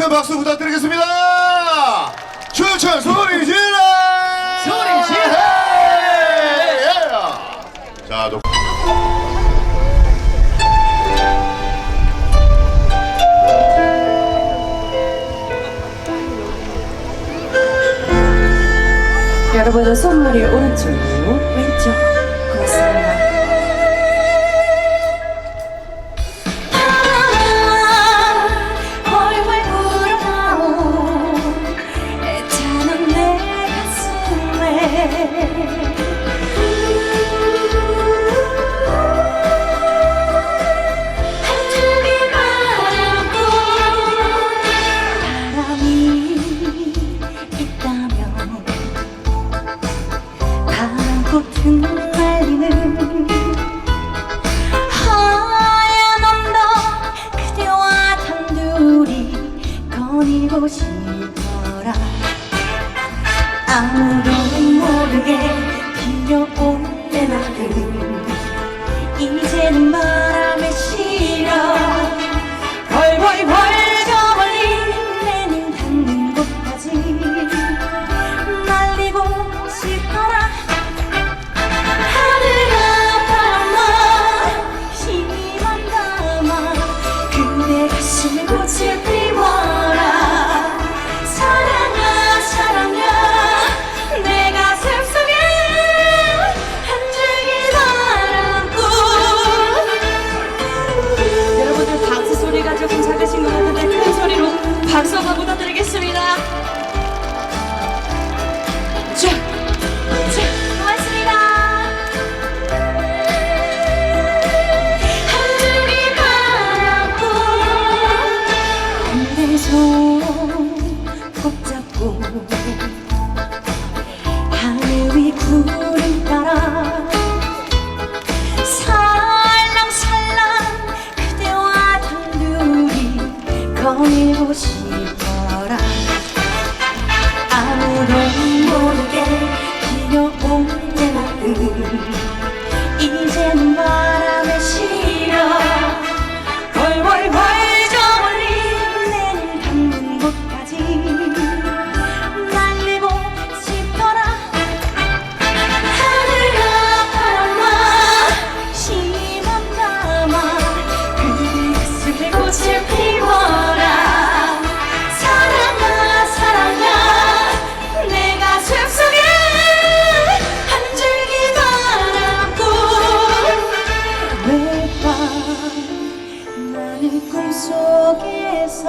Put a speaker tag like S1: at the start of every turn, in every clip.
S1: 큰 박수 부탁드리겠습니다. 추천 소리 질러!
S2: 소리 질러!
S1: 예! 자, 녹...
S3: 여러분의 손머리 오른쪽으로 不结。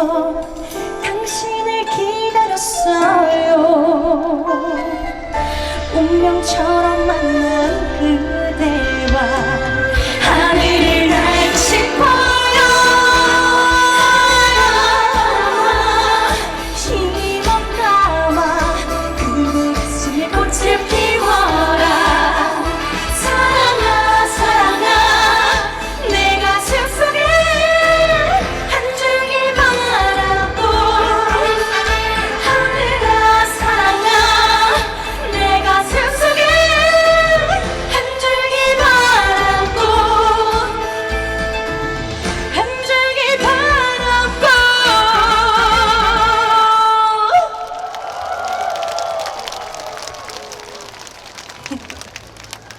S3: Oh.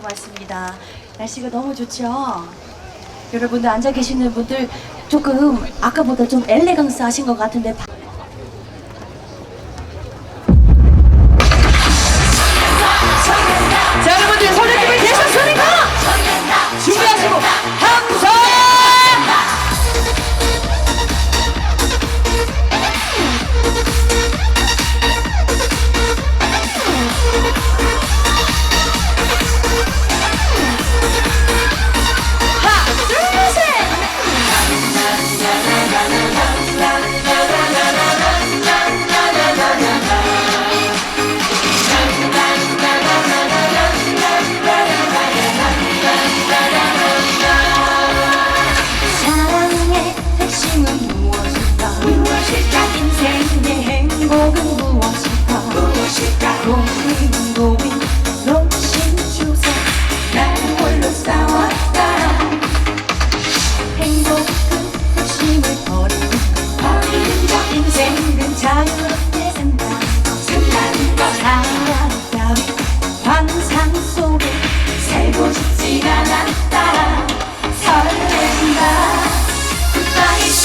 S4: 고맙습니다.
S3: 날씨가 너무 좋죠? 여러분들 앉아 계시는 분들 조금 아까보다 좀 엘레강스 하신 것 같은데